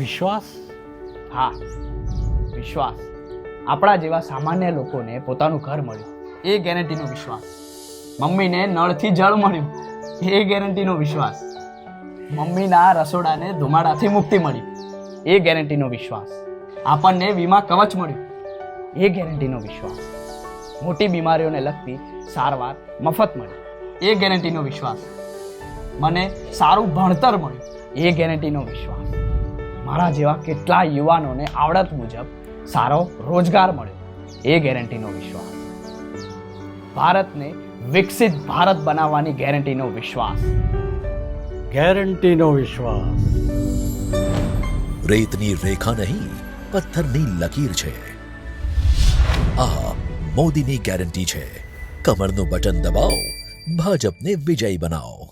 વિશ્વાસ? હા, વિશ્વાસ. આપણા જેવા સામાન્ય લોકોને પોતાનું ઘર મળ્યું. એ ગેરંટીનો વિશ્વાસ. મમ્મીને નળથી જળ મળ્યું. એ ગેરંટીનો વિશ્વાસ. મમ્મીના રસોડાને ધુમાડાથી મુક્તિ મળી. એ ગેરંટીનો વિશ્વાસ. આપણને વીમા કવચ મળ્યું. એ ગેરંટીનો વિશ્વાસ. મોટી બીમારીઓને લગતી સારવાર, મફત મળી. એ ગેરંટીનો વિશ્વાસ. મને સારું ભણતર મળ્યું. એ ગેરંટીનો વિશ્વાસ. મારા જેવા કેટલા યુવાનોને આવડત મુજબ સારો રોજગાર મળ્યો એ ગેરંટીનો વિશ્વાસ. ભારતને વિકસિત ભારત બનાવવાની ગેરંટીનો વિશ્વાસ. ગેરંટીનો વિશ્વાસ. રેતની રેખા નહીં પથ્થરની લકીર છે. આ મોદીની ગેરંટી છે. કમરનું બટન દબાવો ભાજપને વિજય બનાવો.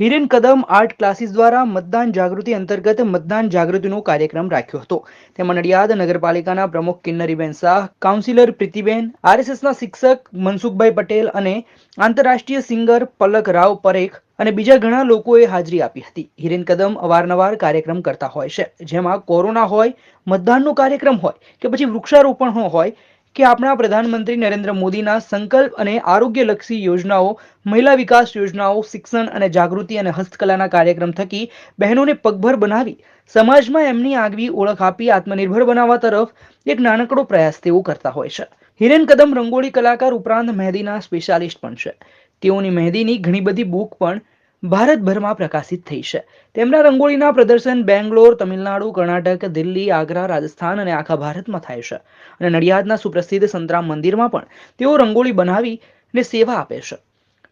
હિરેન કદમ આર્ટ ક્લાસીસ દ્વારા મતદાન જાગૃતિ અંતર્ગત મતદાન જાગૃતિનો કાર્યક્રમ રાખ્યો હતો. તેમાં નડિયાદ નગરપાલિકાના પ્રમુખ કિન્નરીબેન શાહ, કાઉન્સિલર પ્રીતિબેન, આરએસએસના શિક્ષક મનસુખભાઈ પટેલ અને આંતરરાષ્ટ્રીય સિંગર પલક રાવ પરેખ અને બીજા ઘણા લોકોએ હાજરી આપી હતી. હિરેન કદમ અવારનવાર કાર્યક્રમ કરતા હોય છે. જેમાં કોરોના હોય, મતદાનનો કાર્યક્રમ હોય કે પછી વૃક્ષારોપણ હોય કે આપણા પ્રધાનમંત્રી નરેન્દ્ર મોદીના સંકલ્પ અને આરોગ્યલક્ષી યોજનાઓ, મહિલા વિકાસ યોજનાઓ, શિક્ષણ અને જાગૃતિ અને હસ્તકલાના કાર્યક્રમ થકી બહેનોને પગભર બનાવી સમાજમાં એમની આગવી ઓળખ આપી આત્મનિર્ભર બનાવવા તરફ એક નાનકડો પ્રયાસ તેઓ કરતા હોય છે. હિરેન કદમ રંગોળી કલાકાર ઉપરાંત મહેંદીના સ્પેશિયાલિસ્ટ પણ છે. તેઓની મહેંદીની ઘણી બધી બુક પણ ભારતભરમાં પ્રકાશિત થઈ છે. તેમના રંગોળીના પ્રદર્શન બેંગ્લોર, તમિલનાડુ, કર્ણાટક, દિલ્હી, આગ્રા, રાજસ્થાન અને આખા ભારતમાં થાય છે. અને નડિયાદના સુપ્રસિદ્ધ સંતરામ મંદિરમાં પણ તેઓ રંગોળી બનાવી ને સેવા આપે છે.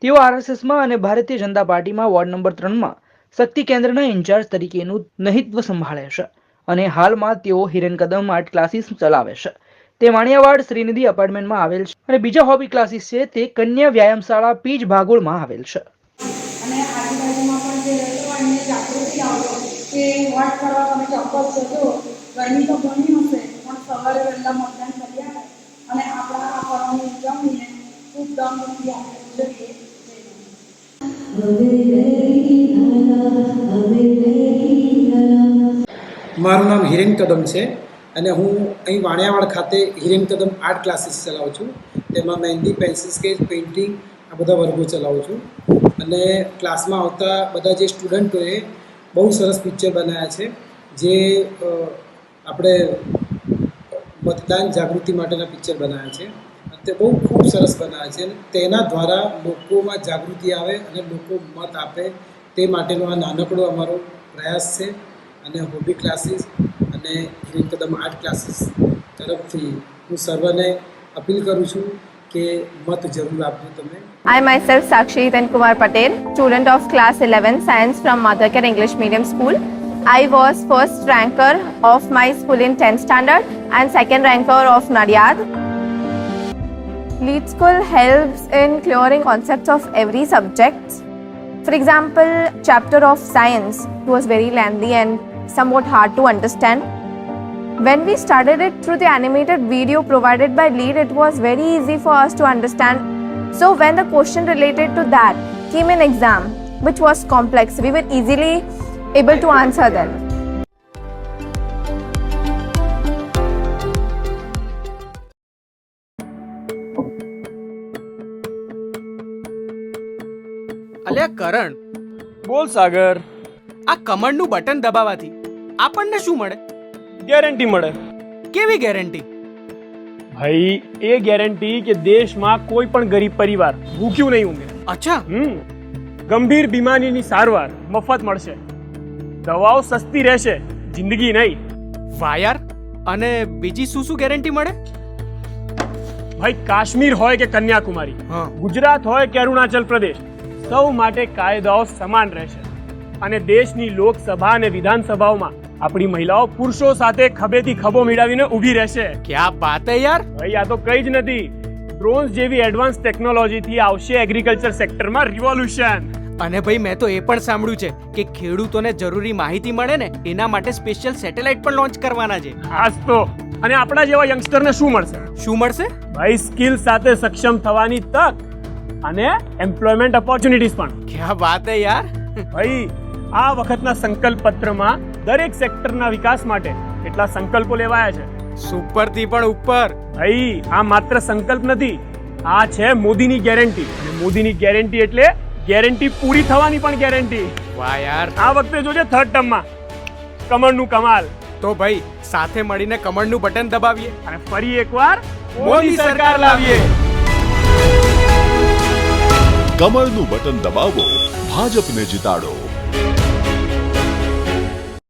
તેઓ આરએસએસમાં અને ભારતીય જનતા પાર્ટીમાં વોર્ડ નંબર ત્રણમાં શક્તિ કેન્દ્રના ઇન્ચાર્જ તરીકેનું નહિત્વ સંભાળે છે. અને હાલમાં તેઓ હિરેન કદમ આર્ટ ક્લાસીસ ચલાવે છે. તે વાણિયાવાડ શ્રીનિધિ અપાર્ટમેન્ટમાં આવેલ છે. અને બીજા હોબી ક્લાસીસ છે તે કન્યા વ્યાયામશાળા પીજ ભાગોળમાં આવેલ છે. અને આજુબાજુમાં પણ જે રહેતો હોય એમને જાગૃતિ આવતો કે વોટ કરવા તમે ચોક્કસ જજો. ગરમી તો ઘણી હશે, પણ સવારે વહેલા મતદાન કરી આવે. અને આપણા આ પર્વની ઉજવણીને ખૂબ ધામધૂમથી આપણે ઉજવીએ મારું નામ હિરેન કદમ છે અને હું અહીં વાણિયાવાડ ખાતે હિરેન કદમ આર્ટ ક્લાસીસ ચલાવું છું. તેમાં મહેંદી, પેન્સિલ, સ્કેચ, પેઇન્ટિંગ આ બધા વર્ગો ચલાવું છું. અને ક્લાસમાં આવતા બધા જે સ્ટુડન્ટોએ બહુ સરસ પિક્ચર બનાવ્યા છે, જે આપણે મતદાન જાગૃતિ માટેના પિક્ચર બનાવ્યા છે. તે બહુ ખૂબ સરસ બનાવ્યા છે તેના દ્વારા લોકોમાં જાગૃતિ આવે અને લોકો મત આપે તે માટેનો આ નાનકડો અમારો પ્રયાસ છે. અને હોબી ક્લાસીસ અને કદમ આર્ટ ક્લાસીસ તરફથી હું સર્વને અપીલ કરું છું. કે મત જરૂર આપજો તમે I myself Sakshi Hitan Kumar Patel, student of class 11 science from Mother Care English Medium School. I was first ranker of my school in 10th standard and second ranker of Nadiad. Lead School helps in clearing concepts of every subject. For example, chapter of science was very lengthy and somewhat hard to understand. When we started it through the animated video provided by Lead, it was very easy for us to understand. So, when the question related to that came in exam, which was complex, we were easily able to answer them. અલ્યા કરણ બોલ સાગર આ કમળનું button દબાવવાથી આપણને શું મળે guarantee મળે. કેવી guarantee? ભાઈ એ ગેરંટી કે દેશમાં કોઈ પણ ગરીબ પરિવાર ભૂખ્યું નહીં ઊંઘે. અચ્છા. હમ. ગંભીર બીમારીની સારવાર મફત મળશે. દવાઓ સસ્તી રહેશે જિંદગી નહીં. વાયર અને બીજી શું શું ગેરંટી મળે? ભાઈ કાશ્મીર હોય કે કન્યાકુમારી હા. ગુજરાત હોય કે અરુણાચલ પ્રદેશ સૌ માટે કાયદાઓ સમાન રહેશે. અને દેશની લોકસભા અને વિધાનસભાઓમાં આપણી મહિલાઓ પુરુષો સાથે ખભેથી ખભો મેળવીને ઊભી રહેશે. ક્યાં વાત હે યાર? ભાઈ આ તો કઈ જ નથી. ડ્રોન્સ જેવી એડવાન્સ ટેકનોલોજીથી આવશે એગ્રીકલ્ચર સેક્ટરમાં રિવોલ્યુશન અને ભાઈ મેં તો એ પણ સાંભળ્યું છે કે ખેડૂતોને જરૂરી માહિતી મળે ને એના માટે સ્પેશિયલ સેટેલાઇટ પણ લોન્ચ કરવાના છે. ખાસ તો. અને આપણા જેવા યંગસ્ટરને શું મળશે? શું મળશે? ભાઈ સ્કિલ સાથે સક્ષમ થવાની તક અને એમ્પ્લોયમેન્ટ ઓપોર્ચ્યુનિટીઝ પણ. ક્યાં વાત હે યાર? ભાઈ આ વખતના સંકલ્પ પત્રમાં દરેક સેક્ટરના વિકાસ માટે કેટલા સંકલ્પો લેવાયા છે. સુપરથી પણ ઉપર. ભાઈ આ માત્ર સંકલ્પ નથી. આ છે મોદીની ગેરંટી. અને મોદીની ગેરંટી એટલે ગેરંટી પૂરી થવાની પણ ગેરંટી. વાહ યાર. આ વખતે જોજે થર્ડ ટર્મમાં કમળનું કમાલ. તો ભાઈ સાથે મળીને કમળનું બટન દબાવીએ. અને ફરી એકવાર મોદી સરકાર લાવીએ. કમળનું બટન દબાવો ભાજપને જીતાડો.